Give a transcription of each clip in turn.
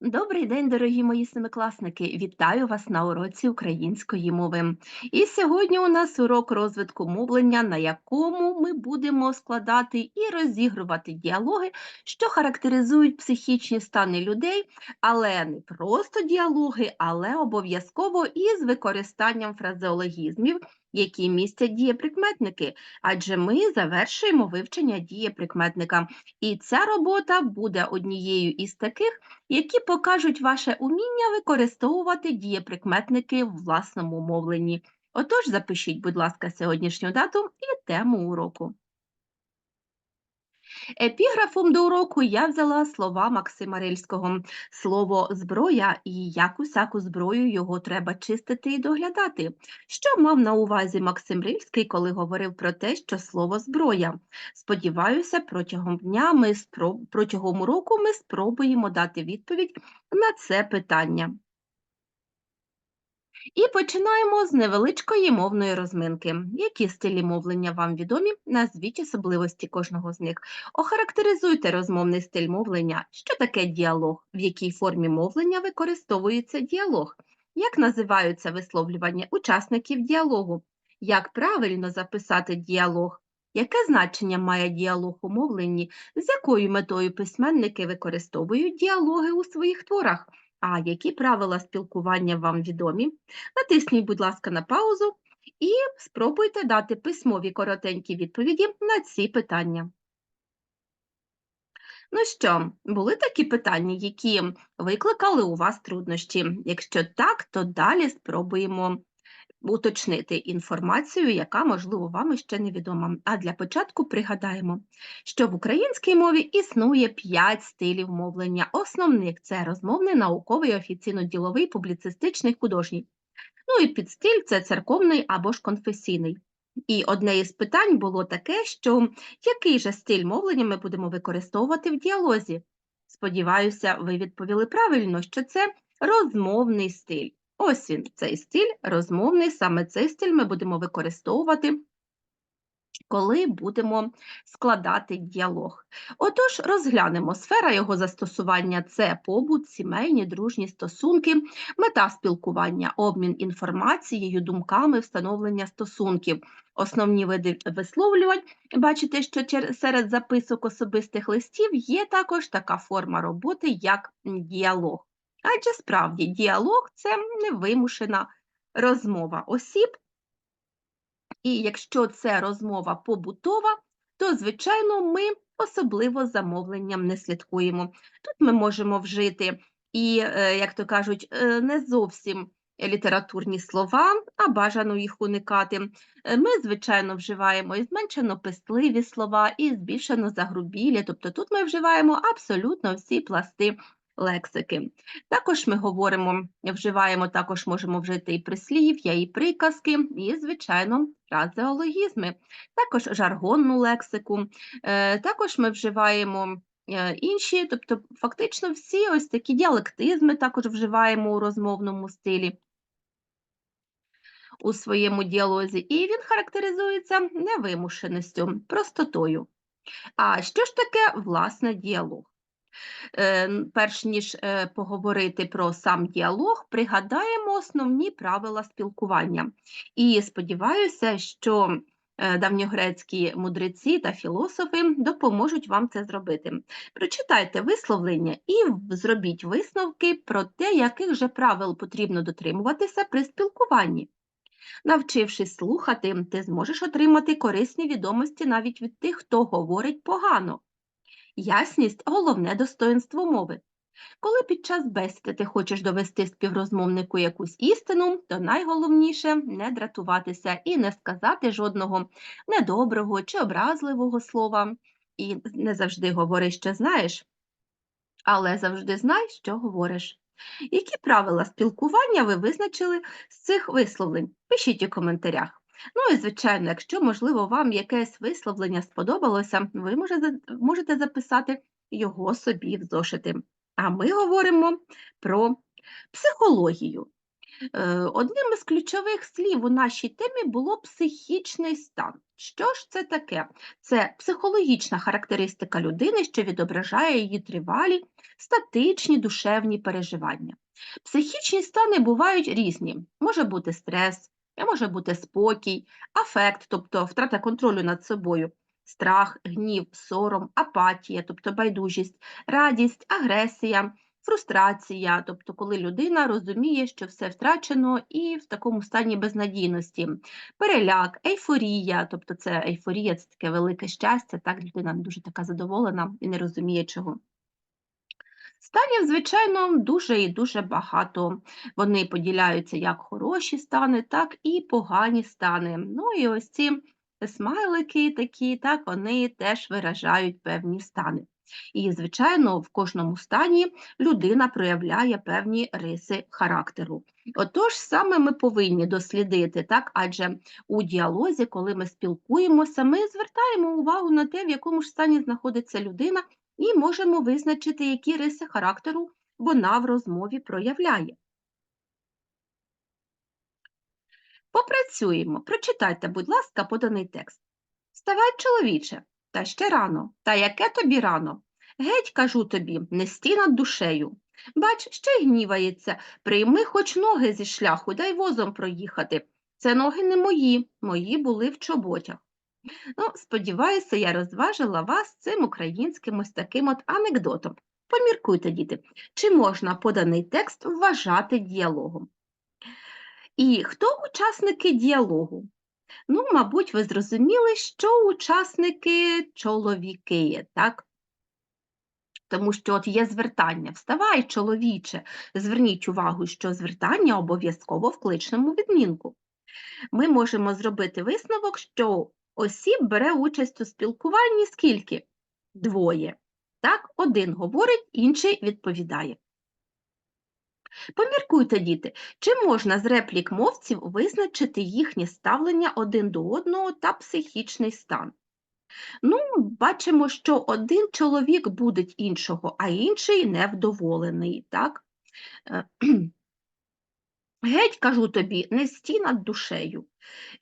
Добрий день, дорогі мої семикласники! Вітаю вас на уроці української мови. І сьогодні у нас урок розвитку мовлення, на якому ми будемо складати і розігрувати діалоги, що характеризують психічні стани людей, але не просто діалоги, але обов'язково із використанням фразеологізмів, які містять дієприкметники, адже ми завершуємо вивчення дієприкметника. І ця робота буде однією із таких які покажуть ваше уміння використовувати дієприкметники в власному мовленні. Отож, запишіть, будь ласка, сьогоднішню дату і тему уроку. Епіграфом до уроку я взяла слова Максима Рильського. Слово зброя і як усяку зброю його треба чистити і доглядати. Що мав на увазі Максим Рильський, коли говорив про те, що слово зброя? Сподіваюся, протягом дня ми спроб... протягом уроку ми спробуємо дати відповідь на це питання. І починаємо з невеличкої мовної розминки. Які стилі мовлення вам відомі? Назвіть особливості кожного з них. Охарактеризуйте розмовний стиль мовлення. Що таке діалог? В якій формі мовлення використовується діалог? Як називаються висловлювання учасників діалогу? Як правильно записати діалог? Яке значення має діалог у мовленні? З якою метою письменники використовують діалоги у своїх творах? А які правила спілкування вам відомі? Натисніть, будь ласка, на паузу і спробуйте дати письмові коротенькі відповіді на ці питання. Ну що, були такі питання, які викликали у вас труднощі? Якщо так, то далі спробуємо уточнити інформацію, яка, можливо, вам іще невідома. А для початку пригадаємо, що в українській мові існує п'ять стилів мовлення. Основних це розмовний, науковий, офіційно-діловий, публіцистичний, художній. Ну і підстиль це церковний або ж конфесійний. І одне із питань було таке, що який же стиль мовлення ми будемо використовувати в діалозі? Сподіваюся, ви відповіли правильно, що це розмовний стиль. Ось він, цей стиль розмовний, саме цей стиль ми будемо використовувати, коли будемо складати діалог. Отож, розглянемо сфера його застосування це побут, сімейні, дружні стосунки, мета спілкування, обмін інформацією, думками, встановлення стосунків. Основні види висловлювань, бачите, що серед записок особистих листів є також така форма роботи, як діалог. Адже справді діалог це невимушена розмова осіб, і якщо це розмова побутова, то, звичайно, ми особливо замовленням не слідкуємо. Тут ми можемо вжити і, е, як то кажуть, е, не зовсім літературні слова, а бажано їх уникати. Е, ми, звичайно, вживаємо і зменшено пестливі слова, і збільшено загрубілі, тобто тут ми вживаємо абсолютно всі пласти лексики. Також ми говоримо, вживаємо, також можемо вжити і прислів'я, і приказки, і, звичайно, фразеологізми, також жаргонну лексику. Е, також ми вживаємо е, інші, тобто фактично всі ось такі діалектизми також вживаємо у розмовному стилі. У своєму діалозі, і він характеризується невимушеністю, простотою. А що ж таке власне діалог? Е, перш ніж е, поговорити про сам діалог, пригадаємо основні правила спілкування. І сподіваюся, що е, давньогрецькі мудреці та філософи допоможуть вам це зробити. Прочитайте висловлення і зробіть висновки про те, яких же правил потрібно дотримуватися при спілкуванні. Навчившись слухати, ти зможеш отримати корисні відомості навіть від тих, хто говорить погано. Ясність головне достоинство мови. Коли під час бесіди ти хочеш довести співрозмовнику якусь істину, то найголовніше не дратуватися і не сказати жодного недоброго чи образливого слова. І не завжди говори, що знаєш, але завжди знай, що говориш. Які правила спілкування ви визначили з цих висловлень? Пишіть у коментарях. Ну і, звичайно, якщо, можливо, вам якесь висловлення сподобалося, ви можете записати його собі в зошити. А ми говоримо про психологію. Е, Одним із ключових слів у нашій темі було психічний стан. Що ж це таке? Це психологічна характеристика людини, що відображає її тривалі, статичні душевні переживання. Психічні стани бувають різні. Може бути стрес, може бути спокій, афект, тобто втрата контролю над собою, страх, гнів, сором, апатія, тобто байдужість, радість, агресія фрустрація, тобто коли людина розуміє, що все втрачено і в такому стані безнадійності, переляк, ейфорія, тобто це ейфорія, це таке велике щастя, так людина дуже така задоволена і не розуміє чого. Станів, звичайно, дуже і дуже багато. Вони поділяються як хороші стани, так і погані стани. Ну і ось ці смайлики такі, так, вони теж виражають певні стани. І, звичайно, в кожному стані людина проявляє певні риси характеру. Отож, саме ми повинні дослідити, так, адже у діалозі, коли ми спілкуємося, ми звертаємо увагу на те, в якому ж стані знаходиться людина, і можемо визначити, які риси характеру вона в розмові проявляє. Попрацюємо. Прочитайте, будь ласка, поданий текст. Вставай, чоловіче, та ще рано. Та яке тобі рано? Геть, кажу тобі, не стій над душею. Бач, ще й гнівається. Прийми хоч ноги зі шляху, дай возом проїхати. Це ноги не мої, мої були в чоботях. Ну, сподіваюся, я розважила вас цим українським ось таким от анекдотом. Поміркуйте, діти, чи можна поданий текст вважати діалогом? І хто учасники діалогу? Ну, мабуть, ви зрозуміли, що учасники чоловіки, так? Тому що от є звертання. Вставай, чоловіче. Зверніть увагу, що звертання обов'язково в кличному відмінку. Ми можемо зробити висновок, що осіб бере участь у спілкуванні скільки? Двоє. Так, один говорить, інший відповідає. Поміркуйте, діти, чи можна з реплік мовців визначити їхнє ставлення один до одного та психічний стан? Ну, бачимо, що один чоловік будить іншого, а інший невдоволений. так? Геть, кажу тобі, не стій над душею.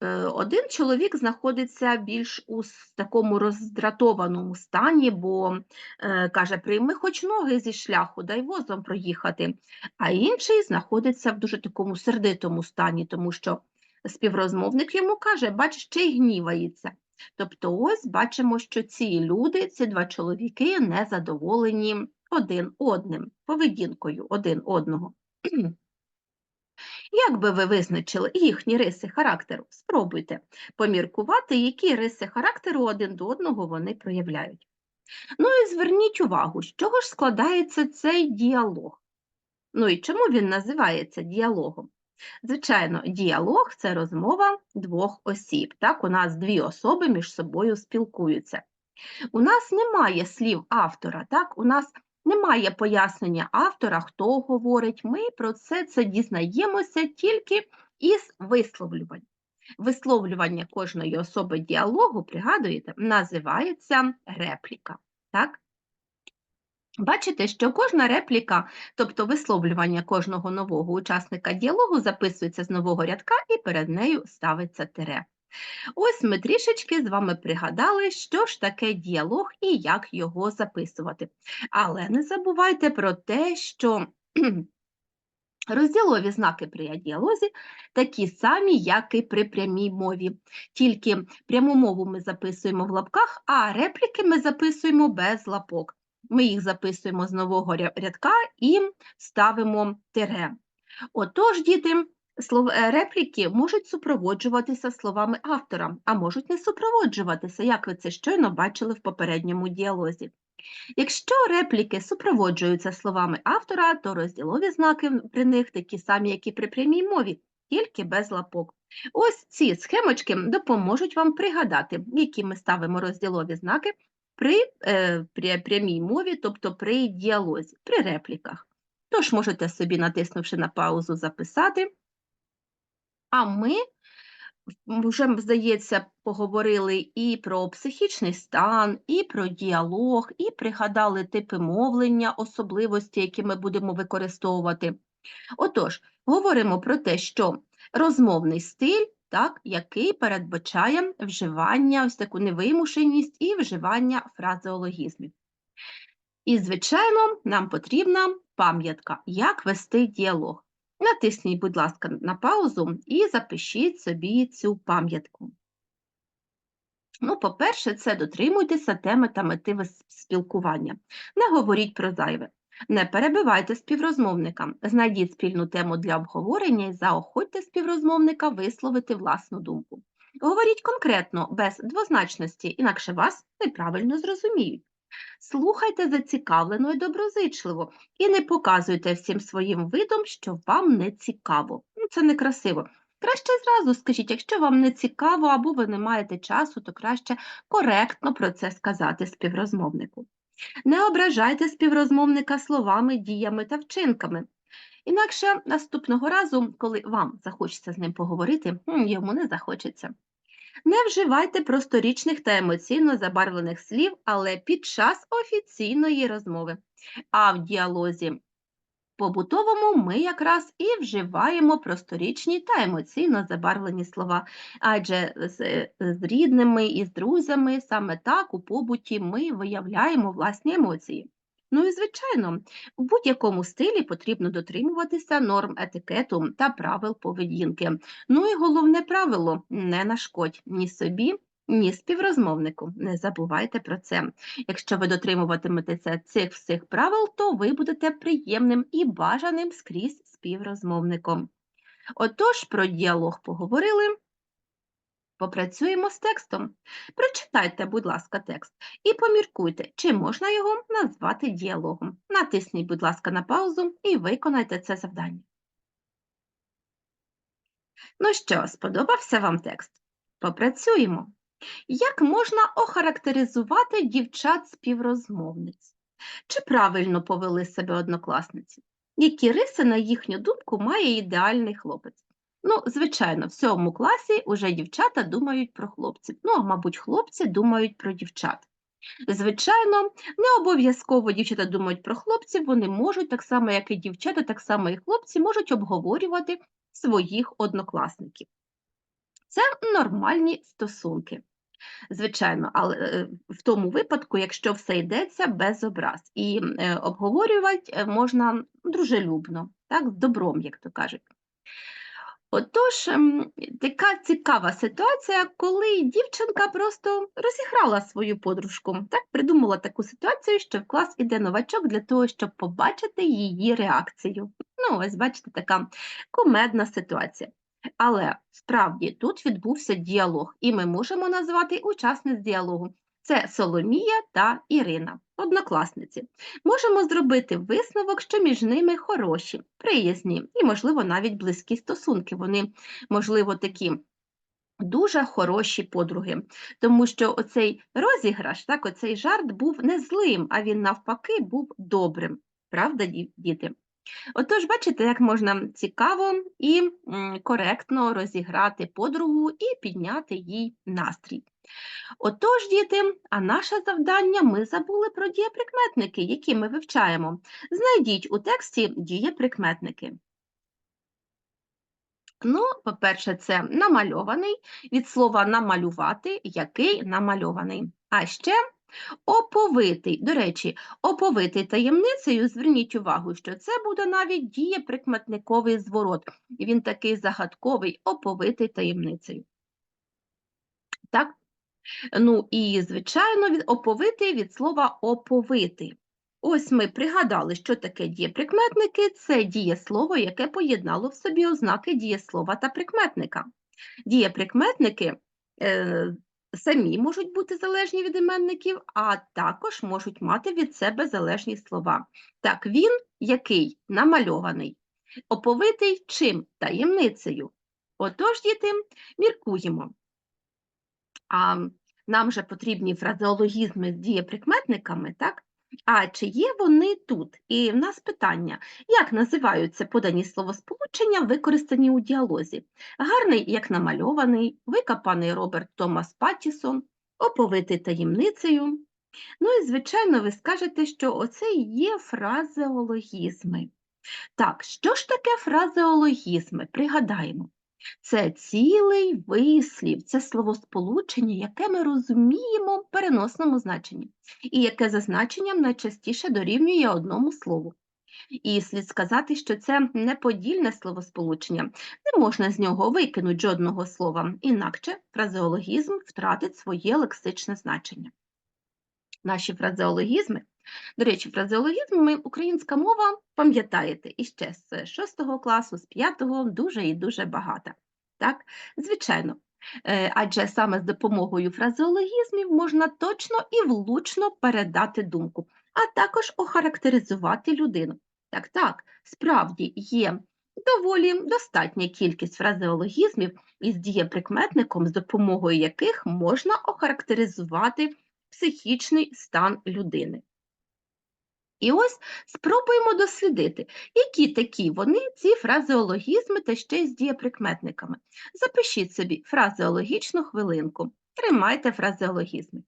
Е, один чоловік знаходиться більш у такому роздратованому стані, бо е, каже, прийми хоч ноги зі шляху, дай возом проїхати, а інший знаходиться в дуже такому сердитому стані, тому що співрозмовник йому каже, бач, ще й гнівається. Тобто ось бачимо, що ці люди, ці два чоловіки не задоволені один одним, поведінкою один одного. Як би ви визначили їхні риси характеру? Спробуйте поміркувати, які риси характеру один до одного вони проявляють. Ну і зверніть увагу, з чого ж складається цей діалог? Ну і чому він називається діалогом? Звичайно, діалог це розмова двох осіб. Так, у нас дві особи між собою спілкуються. У нас немає слів автора, так, у нас немає пояснення автора, хто говорить. Ми про це це дізнаємося тільки із висловлювань. Висловлювання кожної особи діалогу, пригадуєте, називається репліка. Так? Бачите, що кожна репліка, тобто висловлювання кожного нового учасника діалогу, записується з нового рядка і перед нею ставиться тире. Ось ми трішечки з вами пригадали, що ж таке діалог і як його записувати. Але не забувайте про те, що розділові знаки при діалозі такі самі, як і при прямій мові. Тільки пряму мову ми записуємо в лапках, а репліки ми записуємо без лапок. Ми їх записуємо з нового рядка і ставимо тире. Отож, діти, репліки можуть супроводжуватися словами автора, а можуть не супроводжуватися, як ви це щойно бачили в попередньому діалозі. Якщо репліки супроводжуються словами автора, то розділові знаки при них такі самі, як і при прямій мові, тільки без лапок. Ось ці схемочки допоможуть вам пригадати, які ми ставимо розділові знаки при, е, при прямій мові, тобто при діалозі, при репліках. Тож можете собі, натиснувши на паузу, записати. А ми вже, здається, поговорили і про психічний стан, і про діалог, і пригадали типи мовлення, особливості, які ми будемо використовувати. Отож, говоримо про те, що розмовний стиль, так, який передбачає вживання, ось таку невимушеність і вживання фразеологізмів. І, звичайно, нам потрібна пам'ятка, як вести діалог. Натисніть, будь ласка, на паузу і запишіть собі цю пам'ятку. Ну, по-перше, це дотримуйтеся теми та мотиви спілкування. Не говоріть про зайве. Не перебивайте співрозмовника. Знайдіть спільну тему для обговорення і заохотьте співрозмовника висловити власну думку. Говоріть конкретно, без двозначності, інакше вас неправильно зрозуміють. Слухайте зацікавлено і доброзичливо і не показуйте всім своїм видом, що вам не цікаво. Ну, це некрасиво. Краще зразу скажіть, якщо вам не цікаво або ви не маєте часу, то краще коректно про це сказати співрозмовнику. Не ображайте співрозмовника словами, діями та вчинками. Інакше наступного разу, коли вам захочеться з ним поговорити, йому не захочеться. Не вживайте просторічних та емоційно забарвлених слів, але під час офіційної розмови. А в діалозі побутовому ми якраз і вживаємо просторічні та емоційно забарвлені слова, адже з, з рідними і з друзями саме так у побуті ми виявляємо власні емоції. Ну і звичайно, в будь-якому стилі потрібно дотримуватися норм етикету та правил поведінки. Ну і головне правило не нашкодь ні собі, ні співрозмовнику. Не забувайте про це. Якщо ви дотримуватиметеся цих всіх правил, то ви будете приємним і бажаним скрізь співрозмовником. Отож, про діалог поговорили. Попрацюємо з текстом. Прочитайте, будь ласка, текст і поміркуйте, чи можна його назвати діалогом. Натисніть, будь ласка, на паузу і виконайте це завдання. Ну що, сподобався вам текст? Попрацюємо. Як можна охарактеризувати дівчат-співрозмовниць? Чи правильно повели себе однокласниці? Які риси, на їхню думку, має ідеальний хлопець? Ну, звичайно, в цьому класі уже дівчата думають про хлопців. Ну, а мабуть, хлопці думають про дівчат. Звичайно, не обов'язково дівчата думають про хлопців, вони можуть, так само, як і дівчата, так само і хлопці, можуть обговорювати своїх однокласників. Це нормальні стосунки. Звичайно, але е, в тому випадку, якщо все йдеться без образ, і е, обговорювати е, можна дружелюбно, так, з добром, як то кажуть. Отож, ем, така цікава ситуація, коли дівчинка просто розіграла свою подружку, так, придумала таку ситуацію, що в клас іде новачок для того, щоб побачити її реакцію. Ну, ось бачите, така кумедна ситуація. Але справді тут відбувся діалог, і ми можемо назвати учасниць діалогу. Це Соломія та Ірина, однокласниці. Можемо зробити висновок, що між ними хороші, приязні і, можливо, навіть близькі стосунки. Вони, можливо, такі дуже хороші подруги, тому що оцей розіграш, так, оцей жарт був не злим, а він навпаки був добрим. Правда, діти? Отож, бачите, як можна цікаво і коректно розіграти подругу і підняти їй настрій. Отож, діти, а наше завдання ми забули про дієприкметники, які ми вивчаємо. Знайдіть у тексті дієприкметники. Ну, по-перше, це намальований, від слова намалювати, який намальований. А ще оповитий. До речі, оповитий таємницею, зверніть увагу, що це буде навіть дієприкметниковий зворот. Він такий загадковий, оповитий таємницею. Так? Ну і, звичайно, від оповитий від слова оповити. Ось ми пригадали, що таке дієприкметники це дієслово, яке поєднало в собі ознаки дієслова та прикметника. Дієприкметники е, самі можуть бути залежні від іменників, а також можуть мати від себе залежні слова. Так, він який намальований, оповитий чим таємницею. Отож, діти, міркуємо. Нам же потрібні фразеологізми з дієприкметниками, так? А чи є вони тут? І в нас питання, як називаються подані словосполучення, використані у діалозі? Гарний, як намальований, викопаний Роберт Томас Паттісон, оповитий таємницею. Ну і, звичайно, ви скажете, що оце і є фразеологізми. Так, що ж таке фразеологізми? Пригадаємо. Це цілий вислів, це словосполучення, яке ми розуміємо в переносному значенні, і яке за значенням найчастіше дорівнює одному слову. І слід сказати, що це неподільне словосполучення, не можна з нього викинути жодного слова, інакше фразеологізм втратить своє лексичне значення. Наші фразеологізми, до речі, фразеологізми українська мова, пам'ятаєте, іще з 6 класу, з 5 дуже і дуже багата. Так, звичайно. Е, Адже саме з допомогою фразеологізмів можна точно і влучно передати думку, а також охарактеризувати людину. Так, так, справді є доволі достатня кількість фразеологізмів із дієприкметником, з допомогою яких можна охарактеризувати психічний стан людини. І ось спробуємо дослідити, які такі вони, ці фразеологізми та ще й з дієприкметниками. Запишіть собі фразеологічну хвилинку. Тримайте фразеологізми.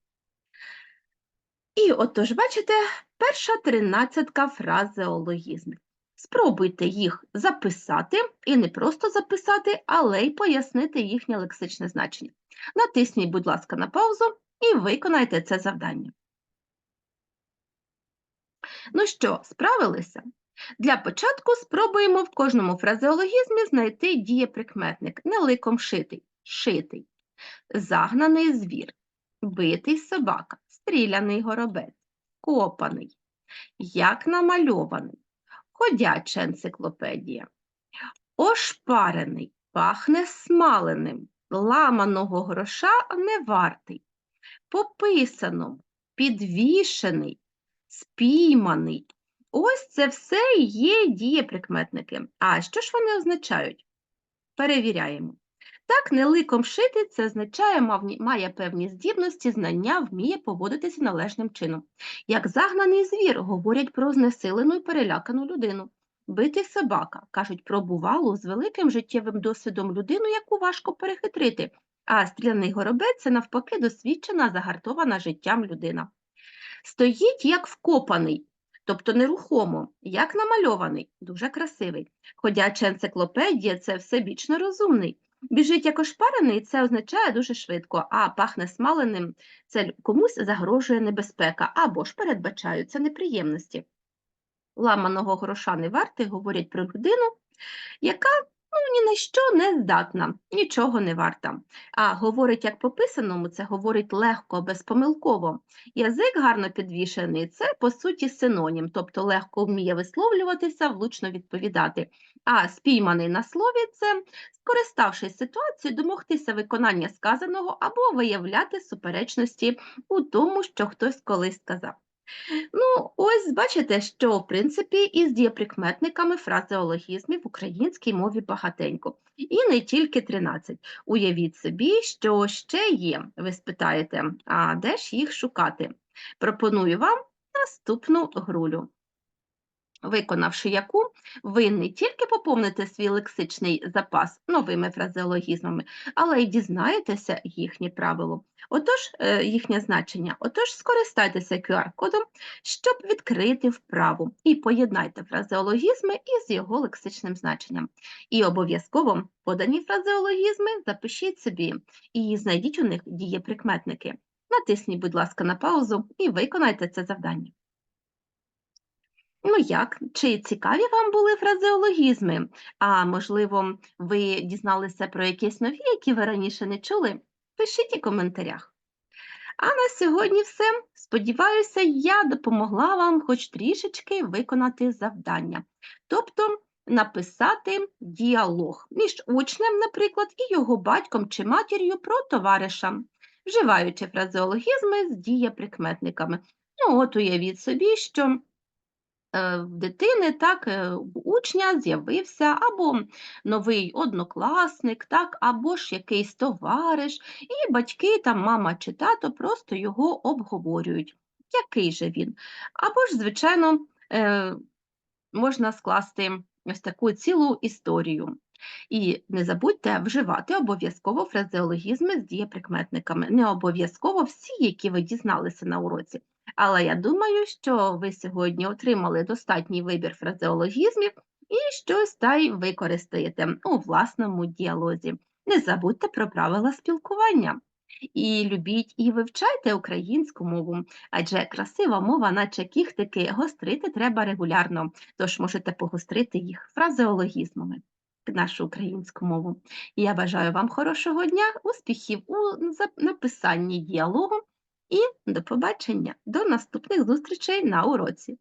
І отож, бачите, перша тринадцятка фразеологізмів. Спробуйте їх записати, і не просто записати, але й пояснити їхнє лексичне значення. Натисніть, будь ласка, на паузу і виконайте це завдання. Ну що, справилися? Для початку спробуємо в кожному фразеологізмі знайти дієприкметник. Не ликом шитий, шитий, загнаний звір, битий собака, стріляний горобець, копаний, як намальований, ходяча енциклопедія, ошпарений, пахне смаленим, ламаного гроша не вартий, пописано, підвішений, спійманий. Ось це все є дієприкметники. А що ж вони означають? Перевіряємо. Так, не ликом шити це означає, має певні здібності, знання, вміє поводитися належним чином. Як загнаний звір, говорять про знесилену і перелякану людину. Битий собака кажуть про бувалу з великим життєвим досвідом людину, яку важко перехитрити, а стріляний горобець це навпаки досвідчена, загартована життям людина. Стоїть як вкопаний, тобто нерухомо, як намальований, дуже красивий. Ходяча енциклопедія це всебічно розумний. Біжить як ошпарений, це означає дуже швидко, а пахне смаленим це комусь загрожує небезпека або ж передбачаються неприємності. Ламаного гроша не варти говорять про людину, яка ну, ні на що не здатна, нічого не варта. А говорить, як пописаному, це говорить легко, безпомилково. Язик гарно підвішений це, по суті, синонім, тобто легко вміє висловлюватися, влучно відповідати. А спійманий на слові це, скориставшись ситуацією, домогтися виконання сказаного або виявляти суперечності у тому, що хтось колись сказав. Ну, ось бачите, що в принципі із дієприкметниками фразеологізмів в українській мові багатенько. І не тільки 13. Уявіть собі, що ще є. Ви спитаєте, а де ж їх шукати? Пропоную вам наступну грулю виконавши яку ви не тільки поповните свій лексичний запас новими фразеологізмами, але й дізнаєтеся їхнє правило, отож, е, їхнє значення. Отож, скористайтеся QR-кодом, щоб відкрити вправу, і поєднайте фразеологізми із його лексичним значенням. І обов'язково подані фразеологізми запишіть собі і знайдіть у них дієприкметники. Натисніть, будь ласка, на паузу і виконайте це завдання. Ну як? Чи цікаві вам були фразеологізми? А можливо, ви дізналися про якісь нові, які ви раніше не чули? Пишіть у коментарях. А на сьогодні все. Сподіваюся, я допомогла вам хоч трішечки виконати завдання, тобто написати діалог між учнем, наприклад, і його батьком чи матір'ю про товариша, вживаючи фразеологізми з дієприкметниками. Ну, от уявіть собі, що в дитини, так, е, учня з'явився або новий однокласник, так, або ж якийсь товариш, і батьки, там, мама чи тато просто його обговорюють. Який же він? Або ж, звичайно, е, можна скласти ось таку цілу історію. І не забудьте вживати обов'язково фразеологізми з дієприкметниками. Не обов'язково всі, які ви дізналися на уроці, Але я думаю, що ви сьогодні отримали достатній вибір фразеологізмів і щось та й використаєте у власному діалозі. Не забудьте про правила спілкування. І любіть і вивчайте українську мову, адже красива мова, наче кіхтики, гострити треба регулярно, тож можете погострити їх фразеологізмами нашу українську мову. Я бажаю вам хорошого дня, успіхів у написанні діалогу і до побачення, до наступних зустрічей на уроці.